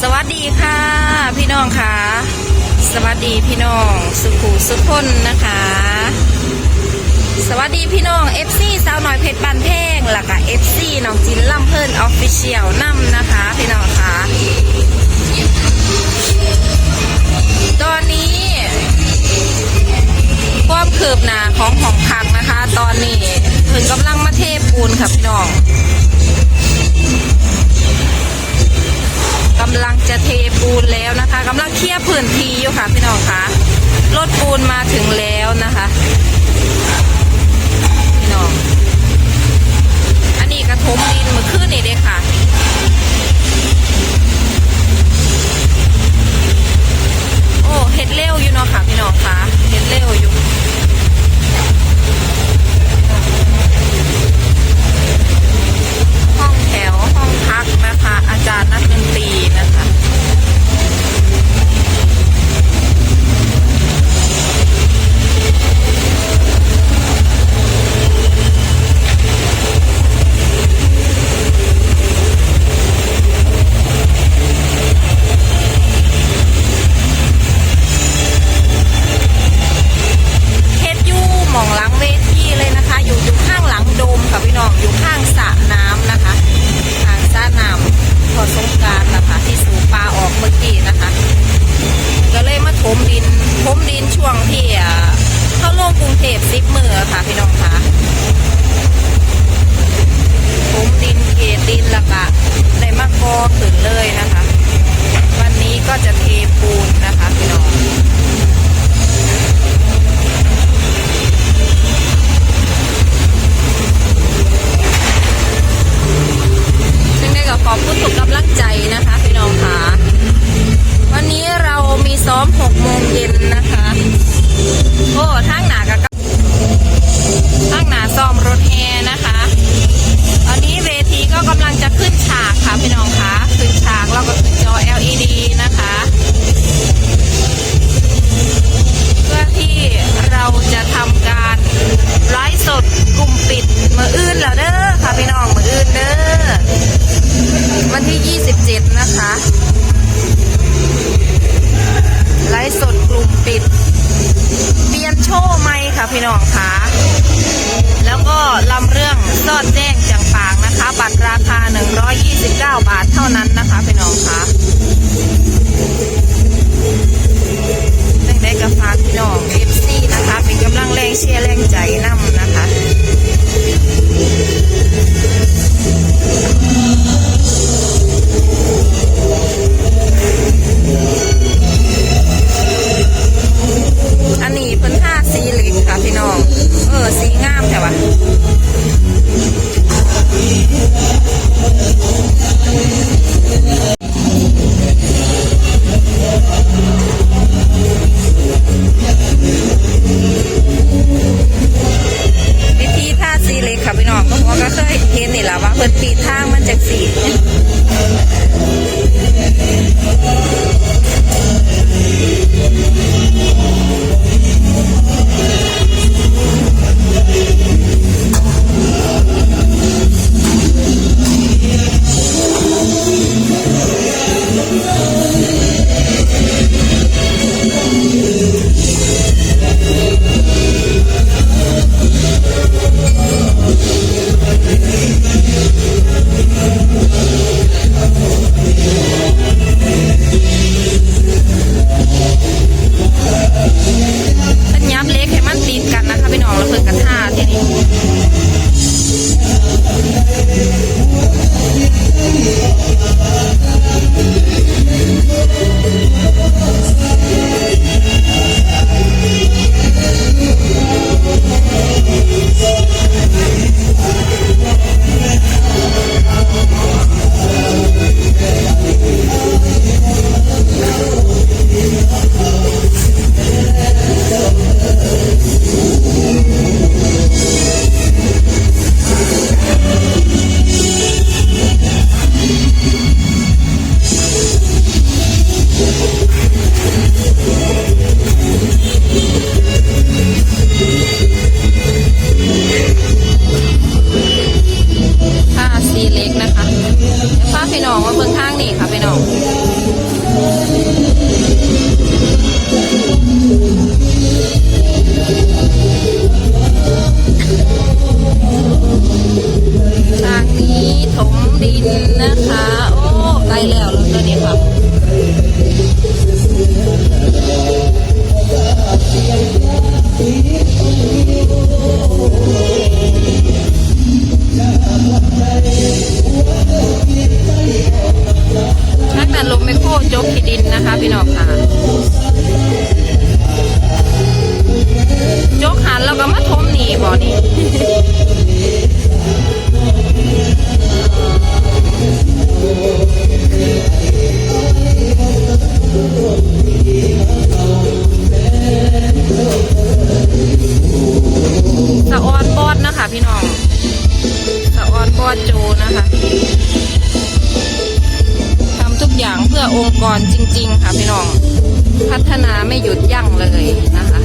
สวัสดีค่ะ พี่น้องค่ะ สวัสดีพี่น้องสุขูสุขคนนะคะ สวัสดีพี่น้อง FC สาวน้อยเพชรบานแพงแล้วก็ FC น้องจินลำเพิ่นออฟฟิเชียลนํนะคะ พี่น้องค่ะ ตอนนี้ความคืบหน้าของของพักนะคะ ตอนนี้เพิ่นกำลังมาเทปูนค่ะพี่น้องำลังจะเทปูนแล้วนะคะกำลังเคลียร์พื้นที่อยู่ค่ะพี่น้องคะรถปูนมาถึงแล้วนะคะ พี่น้อง กับขอบคุณทุกำลังใจนะคะ พี่น้องค่ะวันนี้เรามีซ้อม6โมงเย็นนะคะโอ้ทางหนากับทางหนาซ้อมรถแฮนะคะ ตอนนี้เวทีก็กำลังจะขึ้นฉากค่ะพี่น้องคะขึ้นฉากเราก็ขึ้นจอ LED นะคะ พี่น้องว่าเบิ่งข้างนี่ค่ะพี่น้อง อดโจนะคะทำทุกอย่างเพื่อองค์กรจริง ๆ ค่ะพี่น้อง พัฒนาไม่หยุดยั้งเลยนะคะ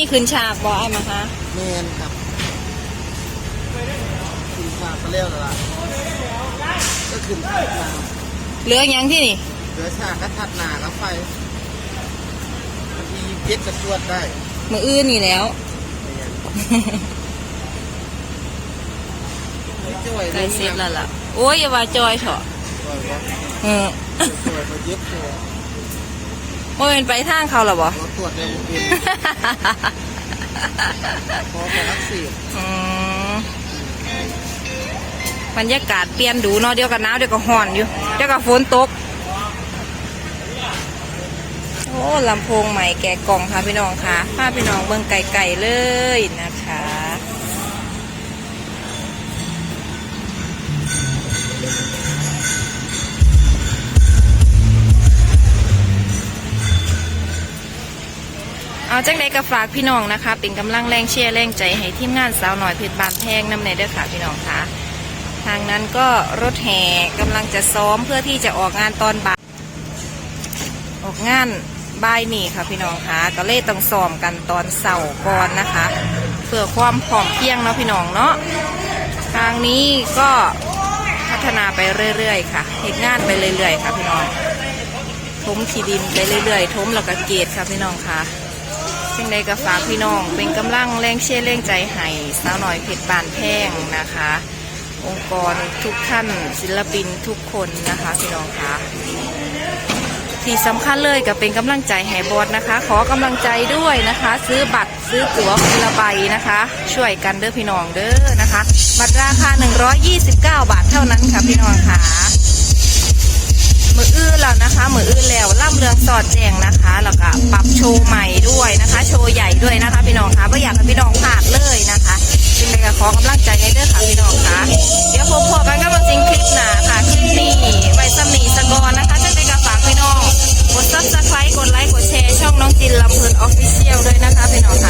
ม่นี่ขึ้นฉากบอไอ้มาฮะเมนครับขึ้นฉากมาเร็วแล้วล่ะก็ขึ้นฉากมาเหลืออย่างที่นี่ เหลือฉากก็ถัดหนาก็ไฟมันมีเจ็ดกระชวดได้มืออื่นนี่แล้วไม่จ่วยใกล้เสร็จแล้วล่ะ โอ้ยอย่าว่าจอยเถอะ จ่วยว่าเออ จ่วยมาเย็บตัว ว่าเป็นไปทางเขาหรอบ่รถตรวจในโรงเรียนพอไปรักสีบอืมบรรยากาศเปลี่ยนดูเนาะเดี๋ยวก็หนาวเดี๋ยวก็ร้อนอยู่ เดี๋ยวก็ฝนตก โอ้ลำโพงใหม่แกะกล่องค่ะพี่น้องค่ะพาพี่น้องเบิ่งไก่ๆเลยนะคะ เอาจังใดก็ฝากพี่น้องนะคะ เป็นกำลังแรงเชียร์แรงใจให้ทีมงานสาวหน่อยเพชรบานแพงน้ำในเด้อค่ะพี่น้องค่ะทางนั้นก็รถแห่กำลังจะซ้อมเพื่อที่จะออกงานตอนบ่ายออกงานบ่ายนี่ค่ะพี่น้องค่ะก็เลยต้องซ้อมกันตอนเสาร์ก่อนนะคะ เพื่อความพร้อมเพียงเนาะพี่น้องเนาะทางนี้ก็พัฒนาไปเรื่อยๆ ค่ะเหตุงานไปเรื่อยๆ ค่ะพี่น้องทมที่ดินไปเรื่อยๆทมแล้วก็เกตค่ะพี่น้องค่ะิ่งใดก็ฝากพี่น้อง เป็นกำลังแรงเชียร์แรงใจให้สาวหน่อยเพชรบานแพงนะคะ องค์กรทุกท่านศิลปินทุกคนนะคะพี่น้องคะที่สำคัญเลยก็เป็นกำลังใจให้บอสนะคะ ขอกำลังใจด้วยนะคะ ซื้อบัตรซื้อตั๋วคนละใบนะคะ ช่วยกันเด้อพี่น้องเด้อนะคะ บัตรราคา 129 บาทเท่านั้นค่ะพี่น้องค่ะมืออื้อเราแล้วนะคะ มืออื่นแล้วล่ำเรืองสอดแจงนะคะแล้วก็ปรับโชว์ใหม่ด้วย โชว์ใหญ่ด้วยนะคะพี่น้องค่ะก็อยากให้พี่น้องผากเลยนะคะยินดีกับขอกำลังใจให้เด้อค่ะพี่น้องคะเดี๋ยวพบพอกันกับจริงคลิปหนาค่ะคลิปนี้ไว้สมีสกอนนะคะจะได้กับฝากพี่น้อง กดซับสไครต์กดไลค์กดแชร์ช่องน้องจินลำเพลินออฟฟิเชียลด้วยนะคะพี่น้องคะ